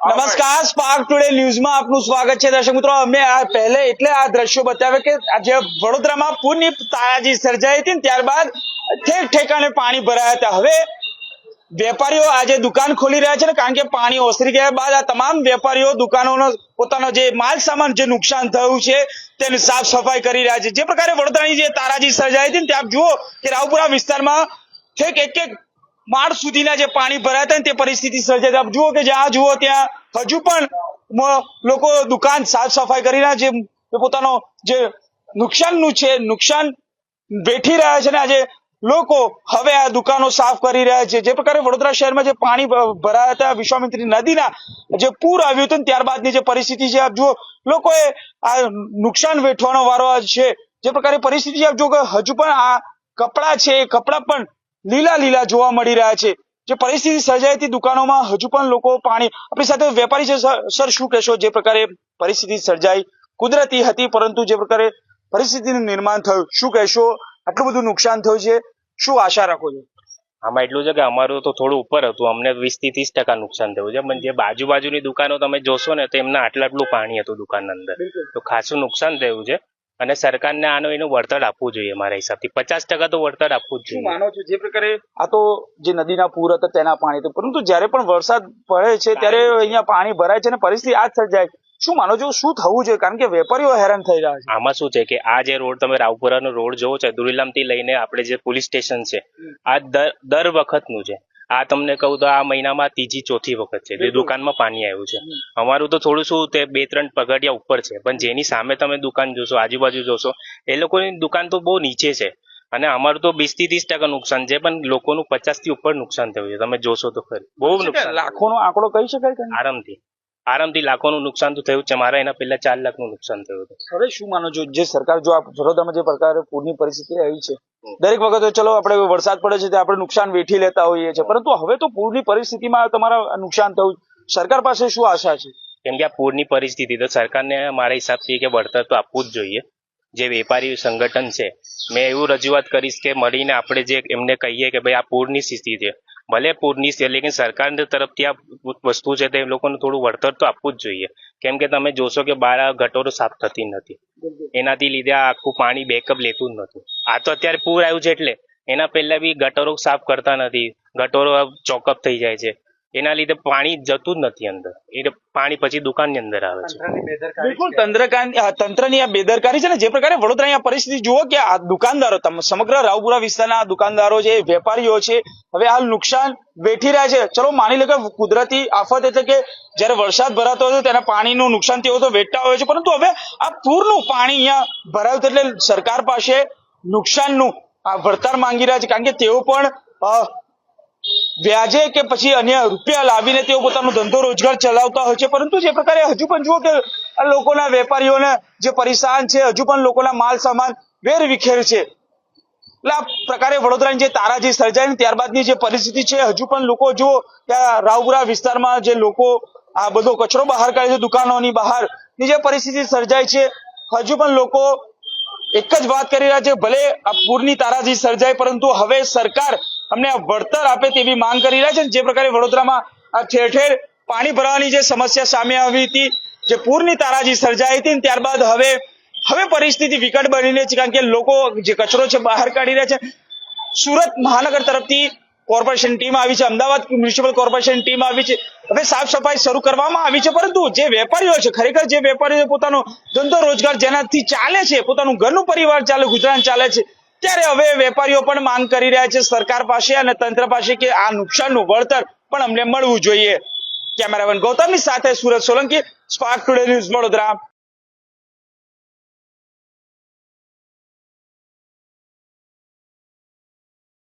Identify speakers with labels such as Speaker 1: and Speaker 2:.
Speaker 1: નમસ્કાર spark today ન્યૂઝમાં આપનું સ્વાગત છે. દર્શક મિત્રો, અમે આ પહેલે એટલે આ દ્રશ્યો બતાવ્યા કે આજે વડોદરામાં પૂરની તારાજી સર્જાઈ હતી ત્યારબાદ ઠેક ઠેકાણે પાણી ભરાયા હતા. હવે વેપારીઓ આજે દુકાન ખોલી રહ્યા છે ને, કારણ કે પાણી ઓસરી ગયા બાદ આ તમામ વેપારીઓ દુકાનોનો પોતાનો જે માલ સામાન જે નુકસાન થયું છે, તેની સાફ સફાઈ કરી રહ્યા છે. જે પ્રકારે વડોદરાની જે તારાજી સર્જાઈ હતી ત્યાં જુઓ કે રાવપુરા વિસ્તારમાં ઠેક એક એક માળ સુધીના જે પાણી ભરાયા હતા ને તે પરિસ્થિતિ સર્જાઈ. આપ જુઓ કે જ્યાં જુઓ ત્યાં હજુ પણ લોકો દુકાન સાફ સફાઈ કરી રહ્યા છે. પોતાનો જે નુકસાનનું છે, નુકસાન વેઠી રહ્યા છે ને આજે લોકો હવે આ દુકાનો સાફ કરી રહ્યા છે. જે પ્રકારે વડોદરા શહેરમાં જે પાણી ભરાયા હતા વિશ્વામિત્રી નદીના જે પૂર આવ્યું હતું ત્યારબાદની જે પરિસ્થિતિ છે, આપ જુઓ, લોકોએ આ નુકસાન વેઠવાનો વારો છે. જે પ્રકારે પરિસ્થિતિ આપ જુઓ કે હજુ પણ આ કપડાં છે, એ કપડાં પણ લીલા લીલા જોવા મળી રહ્યા છે. જે પરિસ્થિતિ સર્જાઈ હતી દુકાનોમાં હજુ પણ લોકો પાણી આપણી સાથે વેપારી છે સર. સર, શું કહેશો? જે પ્રકારે પરિસ્થિતિ સર્જાઈ કુદરતી હતી પરંતુ જે પ્રકારે પરિસ્થિતિનું નિર્માણ થયું. શું કહેશો? આટલું બધું નુકસાન થયું છે. શું આશા રાખો છો?
Speaker 2: આમાં એટલું છે કે અમારું તો થોડું ઉપર હતું. અમને વીસથી ત્રીસ ટકા નુકસાન થયું છે. પણ જે બાજુ બાજુની દુકાનો તમે જોશો ને તો એમના આટલા આટલું પાણી હતું દુકાનની અંદર. તો ખાસું નુકસાન થયું છે. અને સરકારને આનો એનું વળતર આપવું જોઈએ મારા હિસાબથી. પચાસ ટકા તો વળતર આપવું જ
Speaker 1: શું
Speaker 2: જોઈએ.
Speaker 1: માનો છો? જે પ્રકારે આ તો જે નદીના પૂર હતા તેના પાણી તો પરંતુ જ્યારે પણ વરસાદ પડે છે ત્યારે અહીંયા પાણી ભરાય છે અને પરિસ્થિતિ આ જ સર્જાય. શું માનો છો? શું થવું જોઈએ? કારણ કે વેપારીઓ હેરાન થઈ રહ્યા છે.
Speaker 2: આમાં શું છે કે આ જે રોડ તમે રાવપુરાનો રોડ જોવો છો દુરીલામથી લઈને આપણે જે પોલીસ સ્ટેશન છે આ દર દર વખતનું છે. આ તમને કહું તો આ મહિનામાં ત્રીજી ચોથી વખત છે જે દુકાનમાં પાણી આવ્યું છે. અમારું તો થોડું શું તે બે ત્રણ પગડિયા ઉપર છે પણ જેની સામે તમે દુકાન જોશો આજુબાજુ જોશો એ લોકોની દુકાન તો બહુ નીચે છે. અને અમારું તો વીસથી ત્રીસ ટકા નુકસાન છે પણ લોકોનું પચાસથી ઉપર નુકસાન થયું છે તમે જોશો તો ખરી. બહુ નુકસાન
Speaker 1: લાખોનો આંકડો કહી શકાય
Speaker 2: આરામથી. આરામથી લાખોનું નુકસાન તો થયું છે. મારા એના પહેલા ચાર લાખનું નુકસાન થયું હતું.
Speaker 1: હવે શું માનો છો? જે સરકાર જો આ વડોદરામાં જે પ્રકારે પૂરની પરિસ્થિતિ આવી છે દરેક વખતે ચલો આપણે વરસાદ પડે છે તે આપણે નુકસાન વેઠી લેતા હોઈએ છીએ. પરંતુ હવે તો પૂરની પરિસ્થિતિમાં તમારા નુકસાન થયું સરકાર પાસે શું આશા છે?
Speaker 2: કેમ કે આ પૂરની પરિસ્થિતિ તો સરકારને મારા હિસાબથી કે વળતર તો આપવું જ જોઈએ. જે વેપારી સંગઠન છે મેં એવું રજૂઆત કરીશ કે મળીને આપણે જે એમને કહીએ કે ભાઈ આ પૂરની સ્થિતિ છે ભલે પૂરની છે, લેકિન સરકાર તરફથી આ વસ્તુ છે, તે લોકોને થોડું વળતર તો આપવું જ જોઈએ. કેમ કે તમે જોશો કે બહાર ગટરો સાફ થતી નથી. એનાથી લીધે આ આખું પાણી બેકઅપ લેતું જ નથી. આ તો અત્યારે પૂર આવ્યું છે એટલે એના પહેલા બી ગટરો સાફ કરતા નથી. ગટરો ચોકઅપ થઈ જાય છે. એના લીધે પાણી જતું જ નથી અંદર. એ પાણી પછી દુકાનની અંદર આવે છે.
Speaker 1: બિલકુલ તંત્રની આ બેદરકારી છે ને જે પ્રકારે વડોદરાની આ પરિસ્થિતિ જુઓ કે આ દુકાનદારો તમ- સમગ્ર રાવપુરા વિસ્તારના દુકાનદારો છે વેપારીઓ છે હવે હાલ નુકસાન વેઠી રહ્યા છે. ચલો માની લો કે કુદરતી આફત એટલે કે જ્યારે વરસાદ ભરાતો હોય તો તેના પાણીનું નુકસાન તેઓ તો વેઠતા હોય છે. પરંતુ હવે આ પૂરનું પાણી અહીંયા ભરાયું એટલે સરકાર પાસે નુકસાનનું આ વળતર માંગી રહ્યા છે. કારણ કે તેઓ પણ અ, વ્યાજે કે પછી અન્ય રૂપિયા લાવીને તેઓ પોતાનો ધંધો રોજગાર ચલાવતા હોય છે, પરંતુ જે પ્રકારે હજુ પણ જુઓ કે લોકોના વેપારીઓને જે પરેશાન છે, હજુ પણ લોકોના માલ સામાન વેર વિખેર છે. એટલે આ પ્રકારે વડોદરાની જે તારાજી સર્જાય ને ત્યારબાદની જે પરિસ્થિતિ છે, હજુ પણ લોકો જુઓ ત્યાં રાવપુરા વિસ્તારમાં જે લોકો આ બધો કચરો બહાર કાઢે છે, દુકાનોની બહારની જે પરિસ્થિતિ સર્જાય છે, હજુ પણ લોકો એક જ વાત કરી રહ્યા છે, ભલે આ પૂરની તારાજી સર્જાય, પરંતુ હવે સરકાર અમને વળતર આપે તેવી માંગ કરી રહ્યા છે જે પ્રકારે વડોદરામાં આ ઠેર ઠેર પાણી ભરાવાની જે સમસ્યા સામે આવી હતી, જે પૂરની તારાજી સર્જાઈ હતી ત્યારબાદ હવે હવે પરિસ્થિતિ વિકટ બની રહી છે કારણ કે લોકો જે કચરો છે બહાર કાઢી રહ્યા છે. સુરત મહાનગર તરફથી કોર્પોરેશન ટીમ આવી છે, અમદાવાદ મ્યુનિસિપલ કોર્પોરેશન ટીમ આવી છે. હવે સાફ સફાઈ શરૂ કરવામાં આવી છે, પરંતુ જે વેપારીઓ છે, ખરેખર જે વેપારીઓ પોતાનો ધંધો રોજગાર જેનાથી ચાલે છે, પોતાનું ઘરનું પરિવાર ચાલે, ગુજરાન ચાલે છે ત્યારે હવે વેપારીઓ પણ માંગ કરી રહ્યા છે સરકાર પાસે અને તંત્ર પાસે કે આ નુકસાનનું વળતર પણ અમને મળવું જોઈએ. કેમેરામેન ગૌતમની સાથે Surat Solanki spark today news Vadodara.